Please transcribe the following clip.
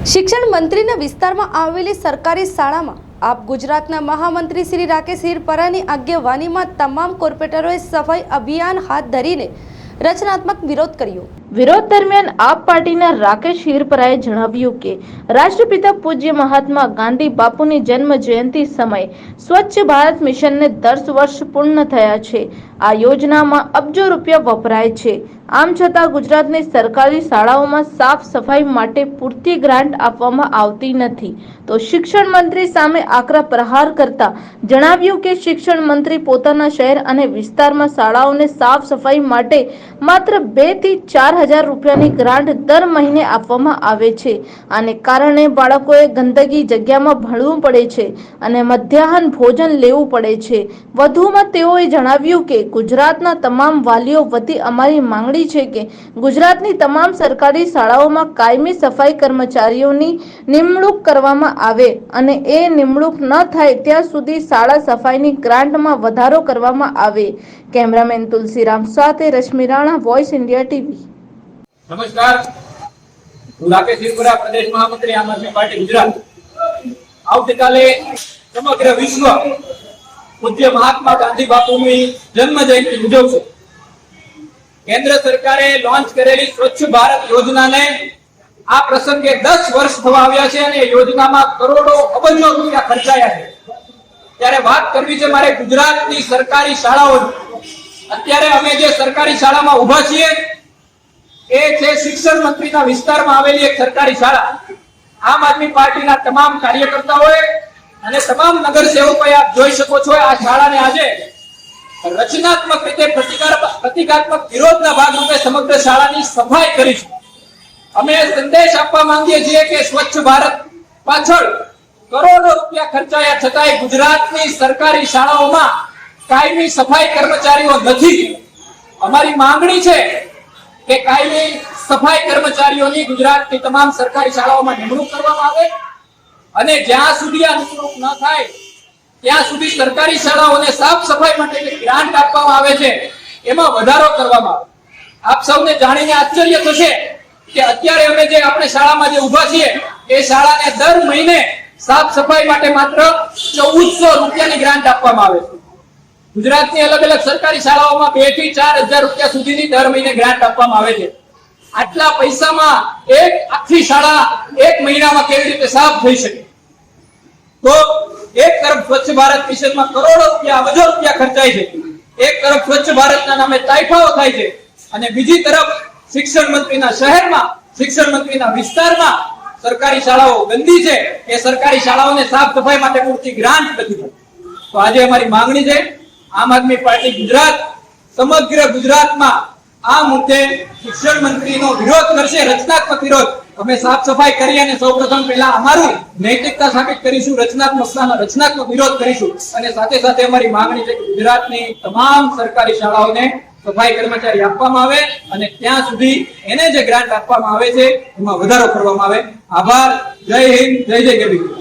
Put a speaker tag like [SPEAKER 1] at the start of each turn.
[SPEAKER 1] શિક્ષણ મંત્રીના વિસ્તારમાં આવેલી સરકારી શાળામાં આપ ગુજરાતના મહામંત્રી શ્રી રાકેશ હિરપરાની આગેવાનીમાં તમામ કોર્પોરેટરોએ સફાઈ અભિયાન હાથ ધરીને રચનાત્મક વિરોધ કર્યો.
[SPEAKER 2] વિરોધ દરમિયાન આપ પાર્ટીના રાકેશ હિરપરાએ જણાવ્યું કે, રાષ્ટ્રપિતા પૂજ્ય મહાત્મા ગાંધી બાપુની જન્મ જયંતિ સમયે સ્વચ્છ ભારત મિશનને દસ વર્ષ પૂર્ણ થયા છે. આ યોજનામાં અબજો રૂપિયા વપરાય છે. આમ છતાં ગુજરાતની સરકારી શાળાઓમાં સાફ સફાઈ માટે પૂરતી ગ્રાન્ટ આપવામાં આવતી નથી. તો શિક્ષણ મંત્રી સામે આકરા પ્રહાર કરતા જણાવ્યું કે શિક્ષણ મંત્રી પોતાના શહેર અને વિસ્તારમાં શાળાઓને સાફ સફાઈ માટે માત્ર બેથી ચાર હજાર રૂપિયાની ગ્રાન્ટ દર મહિને આપવામાં આવે છે. આને કારણે બાળકોએ ગંદકી જગ્યામાં ભણવું પડે છે અને મધ્યાહન ભોજન લેવું પડે છે. વધુમાં તેઓએ જણાવ્યું કે ગુજરાતના તમામ વાલીઓ વતી અમારી માંગણી છે કે ગુજરાતની તમામ સરકારી શાળાઓમાં કાયમી સફાઈ કર્મચારીઓની નિમણૂક કરવામાં આવે અને એ નિમણૂક ન થાય ત્યાં સુધી શાળા સફાઈની ગ્રાન્ટમાં વધારો કરવામાં આવે. કેમેરામેન તુલસીરામ સાથે Rashmi Rana voice India TV
[SPEAKER 3] નમસ્કાર. પ્રદેશ મહામંત્રી પાર્ટી ગુજરાત. આવતીકાલે સમગ્ર વિશ્વ પૂજ્ય મહાત્મા ગાંધી બાપુની જન્મ જયંતિ ઉજવશે. કેન્દ્ર સરકારે લોન્ચ કરેલી સ્વચ્છ ભારત યોજનાને આ પ્રસંગે દસ વર્ષ થવા આવ્યા છે અને યોજનામાં કરોડો અબજો રૂપિયા ખર્ચાયા છે. ત્યારે વાત કરવી છે મારે ગુજરાતની સરકારી શાળાઓ અત્યારે અમે જે સરકારી શાળામાં ઊભા છીએ, એ છે શિક્ષણ મંત્રીના વિસ્તારમાં આવેલી એક સરકારી શાળા. આમ આદમી પાર્ટીના તમામ કાર્યકર્તાઓએ અને તમામ નગરસેવકોએ આપ જોઈ શકો છો, આ શાળાને આજે રચનાત્મક રીતે પ્રતિકાર પ્રતિકાત્મક વિરોધના ભાગરૂપે સમગ્ર શાળાની સફાઈ કરી છે. અમે સંદેશ આપવા માંગીએ છીએ કે સ્વચ્છ ભારત પાછળ કરોડો રૂપિયા ખર્ચાયા છતાંય ગુજરાતની સરકારી શાળાઓમાં કાયમી સફાઈ કર્મચારીઓ નથી. અમારી માંગણી છે કે કાયમી સફાઈ કર્મચારીઓની ગુજરાતની તમામ સરકારી શાળાઓમાં નિમણૂક કરવામાં આવે. અને જ્યાં સુધી આ નિમણૂક ન થાય, ત્યાં સુધી સરકારી શાળાઓને સાફ સફાઈ માટે ગ્રાન્ટ આપવામાં આવે છે, એમાં વધારો કરવામાં આવે. આપ સૌને જાણીને આશ્ચર્ય થશે કે અત્યારે અમે જે આપણે શાળામાં જે ઊભા છીએ, એ શાળાને દર મહિને સાફ સફાઈ માટે માત્ર ચૌદસો રૂપિયાની ગ્રાન્ટ આપવામાં આવે છે. ગુજરાતની અલગ અલગ સરકારી શાળાઓમાં બેથી ચાર હજાર રૂપિયા સુધીની દર મહિને ગ્રાન્ટ આપવામાં આવે છે. આટલા પૈસામાં એક આખી શાળા એક મહિનામાં કેવી રીતે સાફ થઈ શકે? તો એક તરફ સ્વચ્છ ભારત મિશનમાં કરોડો રૂપિયા અબજો રૂપિયા ખર્ચાય છે. એક તરફ સ્વચ્છ ભારતના નામે તાઇફાઓ થાય છે. અને બીજી તરફ શિક્ષણ મંત્રીના શહેરમાં, શિક્ષણ મંત્રીના વિસ્તારમાં સરકારી શાળાઓ ગંદી છે. એ સરકારી શાળાઓને સાફ સફાઈ માટે પૂરતી ગ્રાન્ટ નથી તો આજે અમારી માંગણી છે, આમ આદમી પાર્ટી ગુજરાત, સમગ્ર ગુજરાતમાં આ મુદ્દે શિક્ષણ મંત્રીનો વિરોધ કરશે, રચનાત્મક વિરોધ. અમે સાફ સફાઈ કરી અને સૌપ્રથમ પહેલા અમારું નૈતિકતા સાબિત કરીશું રચનાત્મકતાનો રચનાત્મક વિરોધ કરીશું. અને સાથે સાથે અમારી માંગણી છે કે ગુજરાતની તમામ સરકારી શાળાઓને સફાઈ કર્મચારી આપવામાં આવે અને ત્યાં સુધી એને જે ગ્રાન્ટ આપવામાં આવે છે, એમાં વધારો કરવામાં આવે. આભાર. જય હિન્દ, જય જય ગરવી.